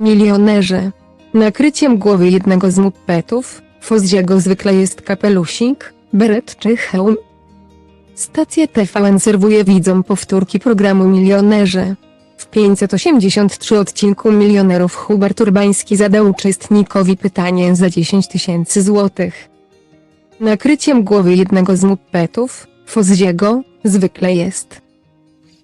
Milionerzy. Nakryciem głowy jednego z muppetów, Fozziego zwykle jest kapelusik, beret czy hełm. Stacja TVN serwuje widzom powtórki programu Milionerzy. W 583 odcinku Milionerów Hubert Urbański zadał uczestnikowi pytanie za 10 tysięcy złotych. Nakryciem głowy jednego z muppetów, Fozziego, zwykle jest.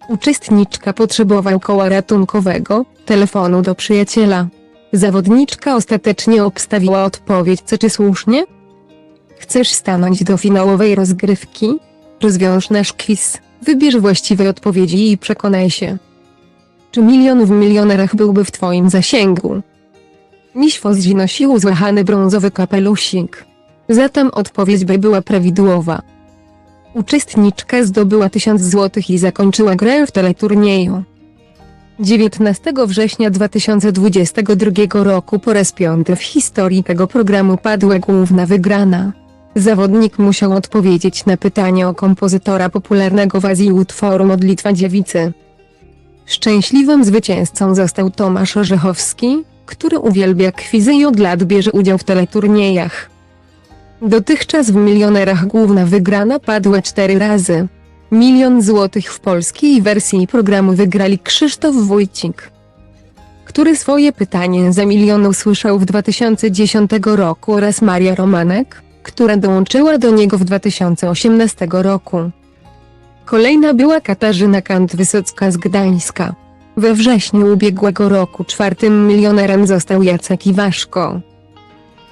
Uczestniczka potrzebował koła ratunkowego, telefonu do przyjaciela. Zawodniczka ostatecznie obstawiła odpowiedź co czy słusznie? Chcesz stanąć do finałowej rozgrywki? Rozwiąż nasz quiz, wybierz właściwe odpowiedzi i przekonaj się. Czy milion w milionerach byłby w twoim zasięgu? Miś Fozzi nosił złachany brązowy kapelusik. Zatem odpowiedź by była prawidłowa. Uczestniczka zdobyła 1000 złotych i zakończyła grę w teleturnieju. 19 września 2022 roku po raz piąty w historii tego programu padła główna wygrana. Zawodnik musiał odpowiedzieć na pytanie o kompozytora popularnego w Azji utworu Modlitwa Dziewicy. Szczęśliwym zwycięzcą został Tomasz Orzechowski, który uwielbia kwizy i od lat bierze udział w teleturniejach. Dotychczas w milionerach główna wygrana padła cztery razy. Milion złotych w polskiej wersji programu wygrali Krzysztof Wójcik, który swoje pytanie za milion usłyszał w 2010 roku oraz Maria Romanek, która dołączyła do niego w 2018 roku. Kolejna była Katarzyna Kant-Wysocka z Gdańska. We wrześniu ubiegłego roku czwartym milionerem został Jacek Iwaszko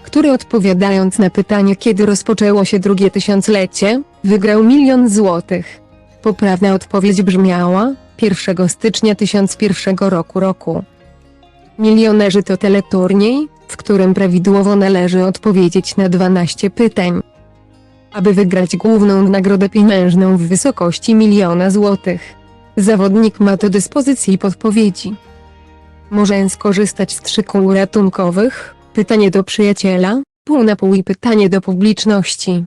który odpowiadając na pytanie kiedy rozpoczęło się drugie tysiąclecie, wygrał milion złotych. Poprawna odpowiedź brzmiała 1 stycznia 1001 roku roku. Milionerzy to teleturniej, w którym prawidłowo należy odpowiedzieć na 12 pytań. Aby wygrać główną nagrodę pieniężną w wysokości miliona złotych, zawodnik ma do dyspozycji podpowiedzi. Może skorzystać z trzy kół ratunkowych, pytanie do przyjaciela, pół na pół i pytanie do publiczności.